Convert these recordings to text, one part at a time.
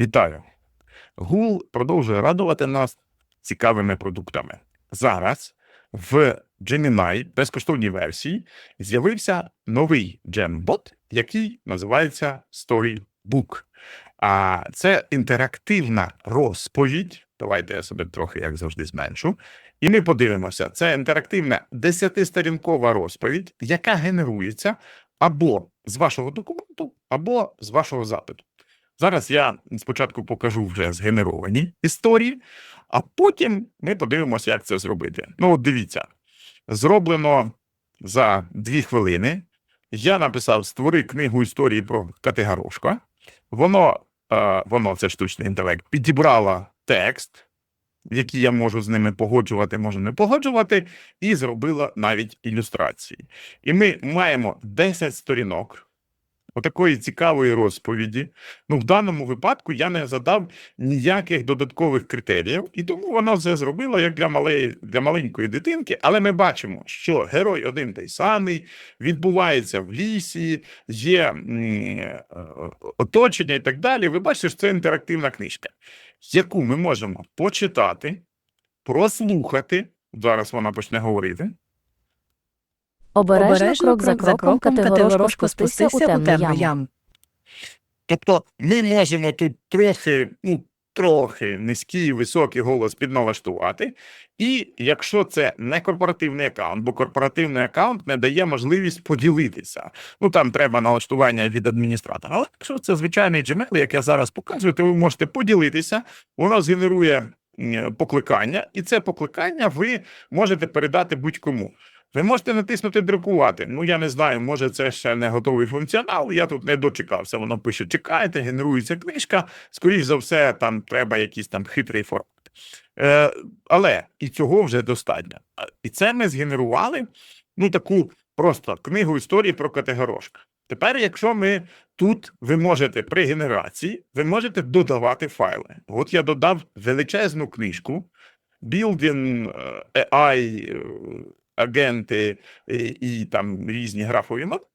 Вітаю! Google продовжує радувати нас цікавими продуктами. Зараз в Gemini безкоштовній версії з'явився новий джембот, який називається Storybook. А це інтерактивна розповідь. Давайте я себе трохи, як завжди, зменшу. І ми подивимося, це інтерактивна десятисторінкова розповідь, яка генерується або з вашого документу, або з вашого запиту. Зараз я спочатку покажу вже згенеровані історії, а потім ми подивимося, як це зробити. Ну, от дивіться, зроблено за дві хвилини. Я написав створи книгу історії про Категарошка. Воно, е, воно, це штучний інтелект, підібрало текст, який я можу з ними погоджувати, можу не погоджувати, і зробила навіть ілюстрації. І ми маємо 10 сторінок отакої цікавої розповіді. Ну, в даному випадку я не задав ніяких додаткових критеріїв, і тому вона все зробила як для малої, для маленької дитинки. Але ми бачимо, що герой один той самий, відбувається в лісі, є е, оточення і так далі. Ви бачите, що це інтерактивна книжка, яку ми можемо почитати, прослухати. Зараз вона почне говорити. Обережно, крок за кроком категорошко спустися у темну яму. Тобто ми можемо тут трохи, ну, трохи низький, високий голос підналаштувати. І якщо це не корпоративний аккаунт, бо корпоративний аккаунт не дає можливість поділитися. Ну там треба налаштування від адміністратора. Але якщо це звичайний Gmail, як я зараз показую, то ви можете поділитися, воно згенерує покликання, і це покликання ви можете передати будь-кому. Ви можете натиснути друкувати. Ну я не знаю, може це ще не готовий функціонал. Я тут не дочекався. Воно пише: чекайте, генерується книжка. Скоріш за все, там треба якийсь там хитрий формат. Е, але і цього вже достатньо. І це ми згенерували ну таку просто книгу історії про Категорошка. Тепер, якщо ми тут ви можете при генерації, ви можете додавати файли. От я додав величезну книжку Building е, AI, е, агенти е, і там різні графові моделі.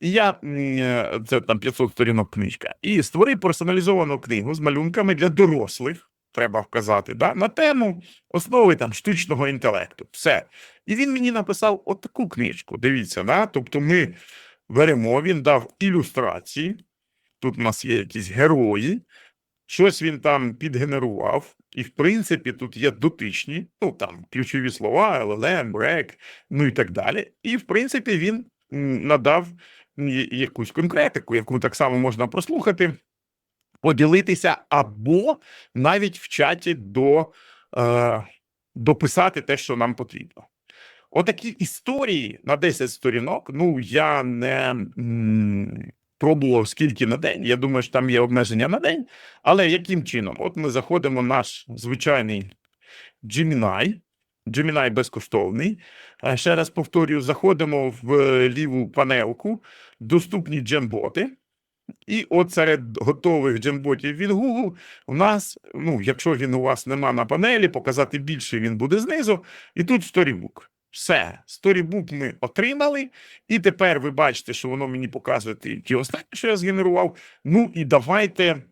Я е, це там 500 сторінок книжка. І створив персоналізовану книгу з малюнками для дорослих. Треба вказати, да, на тему основи там штучного інтелекту. Все. І він мені написав отаку книжку. Дивіться, да? тобто ми беремо, він дав ілюстрації. Тут у нас є якісь герої, щось він там підгенерував. І, в принципі, тут є дотичні, ну там ключові слова, LLM, REC, ну і так далі. І, в принципі, він надав якусь конкретику, яку так само можна прослухати, поділитися, або навіть в чаті до, е, дописати те, що нам потрібно. Отакі історії на 10 сторінок. Ну, я не пробував скільки на день. Я думаю, що там є обмеження на день. Але яким чином? От ми заходимо в наш звичайний Gemini. Gemini безкоштовний. Е, Ще раз повторюю, заходимо в е, ліву панелку, доступні джемботи. І от серед готових джемботів від Google у нас, ну, якщо він у вас нема на панелі, показати більше він буде знизу. І тут Storybook. Все, Storybook ми отримали, і тепер ви бачите, що воно мені показує ті останні, що я згенерував. Ну і давайте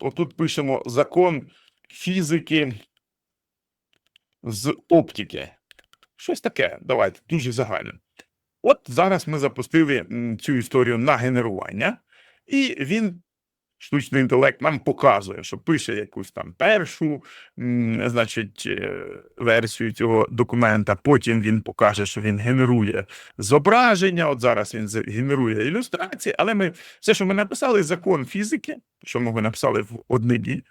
отут пишемо закон фізики з оптики. Щось таке. Давайте, дуже загально. От зараз ми запустили цю історію на генерування, і він, штучний інтелект, нам показує, що пише якусь там першу, значить, е, версію цього документа. Потім він покаже, що він генерує зображення. От зараз він генерує ілюстрації, але ми все, що ми написали, закон фізики, що ми написали в одній е,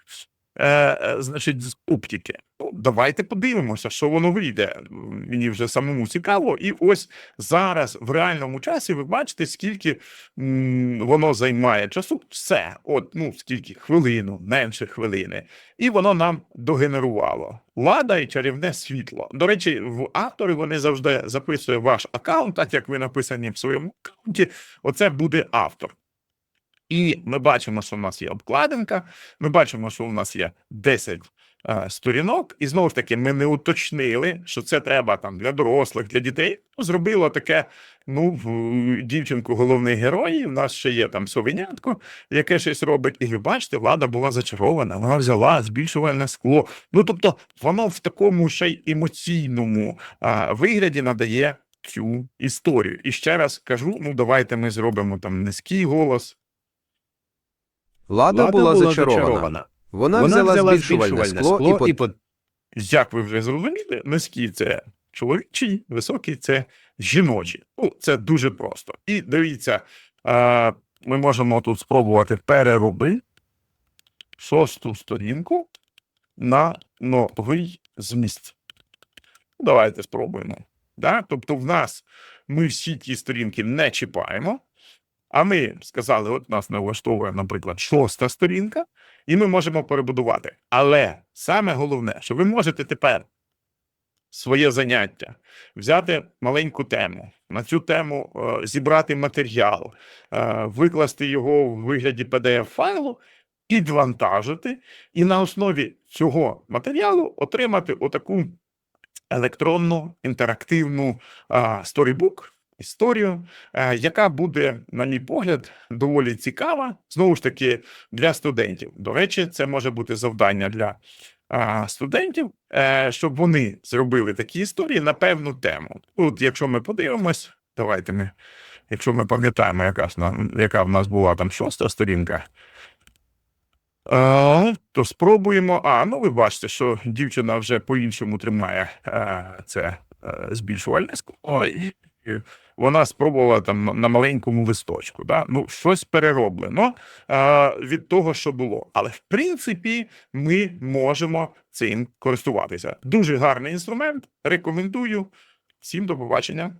е, значить, з оптики. Ну, давайте подивимося, що воно вийде. Мені вже самому цікаво. І ось зараз в реальному часі ви бачите, скільки м, воно займає часу. Все, от ну скільки хвилину, менше хвилини, і воно нам догенерувало. Лада і чарівне світло. До речі, в авторі вони завжди записує ваш аккаунт, так як ви написані в своєму аккаунті. Оце буде автор. І ми бачимо, що в нас є обкладинка, ми бачимо, що у нас є 10 е, сторінок, і знову ж таки, ми не уточнили, що це треба там для дорослих, для дітей. Зробило таке. Ну, в- дівчинку головний герой. У нас ще є там совенятко, яке щось робить. І ви бачите, влада була зачарована. Вона взяла збільшувальне скло. Ну тобто, воно в такому ще й емоційному а, вигляді надає цю історію. І ще раз кажу: ну давайте ми зробимо там низький голос. Лада, була, зачарована. Вона, взяла, збільшувальне скло, і, по... Як ви вже зрозуміли, низький це чоловічий, високий це жіночий. Ну, це дуже просто. І дивіться, е, ми можемо тут спробувати переробити шосту сторінку на новий зміст. Давайте спробуємо. Да? Тобто, в нас ми всі ті сторінки не чіпаємо. А ми сказали, от нас не влаштовує, наприклад, шоста сторінка, і ми можемо перебудувати. Але саме головне, що ви можете тепер своє заняття взяти маленьку тему, на цю тему е, зібрати матеріал, е, викласти його в вигляді PDF-файлу, підвантажити, і на основі цього матеріалу отримати отаку електронну інтерактивну сторібук, історію, е, яка буде, на мій погляд, доволі цікава, знову ж таки, для студентів. До речі, це може бути завдання для студентів, е, щоб вони зробили такі історії на певну тему. От, якщо ми подивимось, давайте ми, якщо ми пам'ятаємо, яка, яка в нас була там шоста сторінка. Е, то спробуємо. А, ну ви бачите, що дівчина вже по-іншому тримає е, це е, збільшувальне скло. Вона спробувала там на- маленькому листочку. Да? Ну, щось перероблено е, від того, що було. Але в принципі ми можемо цим користуватися. Дуже гарний інструмент. Рекомендую. Всім до побачення.